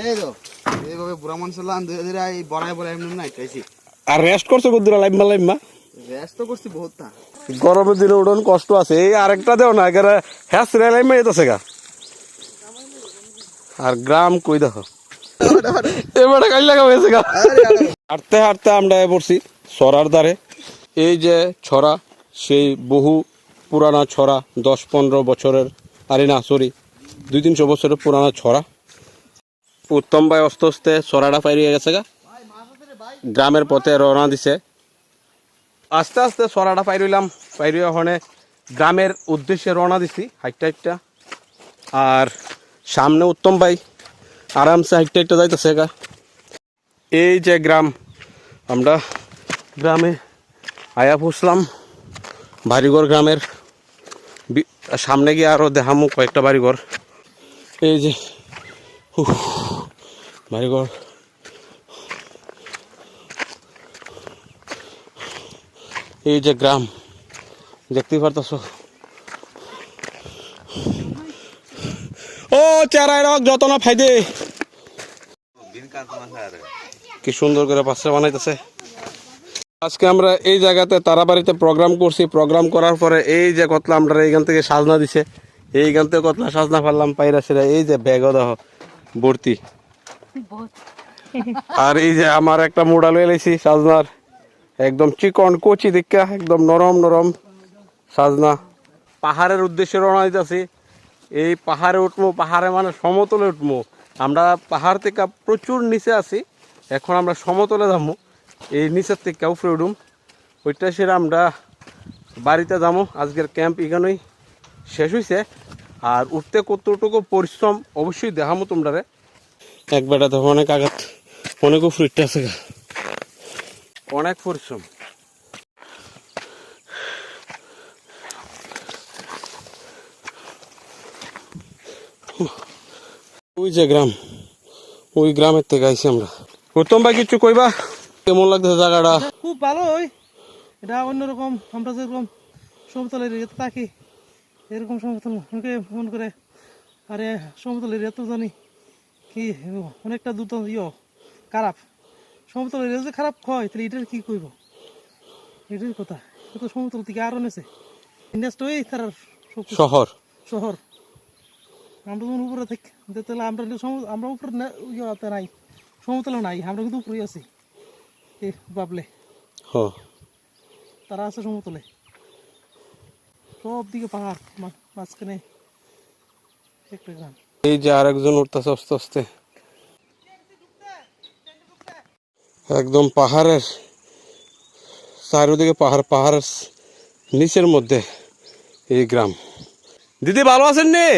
এই তো এইভাবে বুড়া মানুষ লান ধীরে ধীরে এই বড়াই বড়াই এমনি না খাইছি আর রেস্ট করছ কদ্দুরা লাইম্মা লাইম্মা রেস্ট তো করছি বহুত তা। গরমের দিনে উঠন কষ্ট আছে এই আরেকটা দেও না হ্যাঁ যেতেছে গা। আর গ্রাম কই দেখো? এবারে কাল লাগা হয়েছে গা। হাঁটতে হাঁটতে আমরা পড়ছি ছড়ার দ্বারে এই যে ছড়া সেই বহু পুরানা ছড়া দশ পনেরো বছরের আরে না সরি দুই তিনশো বছরের পুরানা ছড়া। উত্তম ভাই অস্তে আস্তে ছড়াটা পাইরিয়ে গেছে গা। গ্রামের পথে রওনা দিছে। আস্তে আস্তে ছড়াটা পাইরিলাম, পাইরিয়ে ওখানে গ্রামের উদ্দেশ্যে রওনা দিছি হাইটটা হাইটটা। আর সামনে উত্তম ভাই আরামসে হাইটটা হাইটটা যাইতেছে গা। এই যে গ্রাম, আমরা গ্রামে আয়া পুষলাম। বাড়িঘর গ্রামের সামনে গিয়ে আরও দেখামু কয়েকটা বাড়িঘর। এই যে বাড়িঘর এই যে গ্রাম দেখতেই পারতেছ ও চেরাই রক যত না ফাইদে কি সুন্দর করে পাশে বানাইতেছে আজকে আমরা এই জায়গাতে তারাবাড়িতে প্রোগ্রাম করছি প্রোগ্রাম করার পরে এই যে কতলা আমরা এইখান থেকে সাজনা দিছে এইখান থেকে কতলা সাজনা ফেললাম পাইরা সেরা এই যে ব্যাগ দেহ ভর্তি আর এই যে আমার একটা মোডাল এলাইছি সাজনার। একদম চিকন কচি দেখা, একদম নরম নরম সাজনা। পাহাড়ের উদ্দেশ্যে রওনা দিতেছি। এই পাহাড়ে উঠবো, পাহাড়ে মানে সমতলে উঠবো। আমরা পাহাড় থেকে প্রচুর নিচে আছি। এখন আমরা সমতলে যাব। এই নিচের থেকে উপরে উঠুম। ওইটা সেরে আমরা বাড়িতে যাব। আজকের ক্যাম্প এখানেই শেষ হয়েছে আর উঠতে কতটুকু পরিশ্রম অবশ্যই দেখামো তোমরা এক বেটা দেখো অনেক আঘাত অনেক উঠতে আছে অনেক পরিশ্রম। ওই যে গ্রাম ওই গ্রামের থেকে আইছি আমরা। প্রথম ভাই কিছু কইবা? কেমন লাগতেছে জায়গাটা? খুব ভালো ওই এটা অন্যরকম আমরা যেরকম সমতল এরিয়াতে থাকি এরকম সমতল অনেকে ফোন করে আরে সমতল এরিয়া তো জানি। কি অনেকটা দ্রুত ইয় খারাপ। সমতল এরিয়া যে খারাপ হয় তাহলে এটার কি কইব? এটার কথা। এটা তো সমতল থেকে আরও নেছে। ইন্ডাস্ট্রি ওই তার শহর। শহর। আমরা যখন উপরে থাকি তাহলে আমরা আমরা উপরে ইয়েতে নাই। সমতলে নাই আমরা কিন্তু উপরে আছি। এ বাবলে। হ। তারা আছে সমতলে। সব দিকে পাহাড় মাঝখানে। একটা গ্রাম। এই যে আরেকজন উঠতেছে আস্তে আস্তে। একদম পাহাড়ের চারিদিকে পাহাড় পাহাড়ের নিচের মধ্যে এই গ্রাম। দিদি ভালো আছেন নে?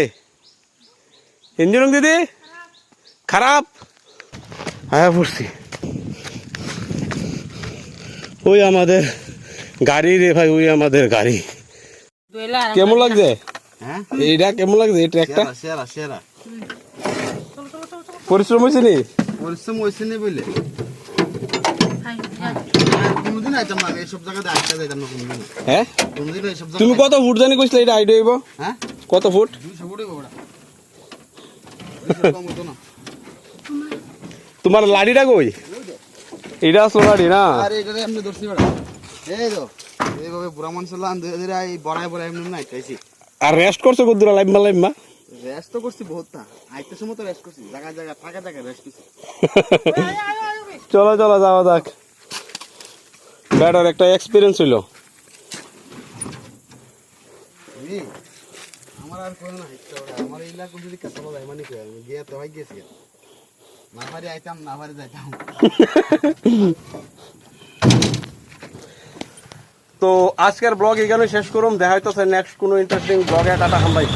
ইঞ্জিনিয়ারিং দিদি? খারাপ? হ্যাঁ পড়ছি। ওই আমাদের গাড়ি রে ভাই ওই আমাদের গাড়ি। কেমন লাগছে? হ্যাঁ? এইটা কেমন লাগছে এই ট্র্যাকটা? সেরা সেরা সেরা। পরিশ্রম হয়েছে নি? পরিশ্রম হয়েছে নি বলে। হ্যাঁ? তুমি কত ফুট জানি কইছিলে এটা আইডিয়া হইব? হ্যাঁ? কত ফুট? তোমার লাড়িটা কই? এটা আসলো লাড়ি না? আরে এটারে এমনি ধরছি বেড়া। এই তো এইভাবে বুড়া মানুষ লান ধীরে ধীরে এই বড়াই বড়াই এমনি না খাইছি আর রেস্ট করছ কদ্দুরা লাইম্মা লাইম্মা রেস্ট তো করছি বহুত তা আইতে সময় তো রেস্ট করছি। জায়গা জায়গা থাকা জায়গা রেস্ট করছি চলো চলো যাওয়া যাক। ব্যাটার একটা এক্সপিরিয়েন্স হইল। আমার আর কোনো না হাইতে আমার এলাকা যদি কাছে বলা যায় মানে কি গিয়ে তো ভাই গেছি। না পারি আইতাম না পারি যাইতাম। তো আজকের ব্লগ এখানে শেষ করুম। দেখা হইতেছে নেক্সট কোনো ইন্টারেস্টিং ব্লগে টাটা হাম ভাই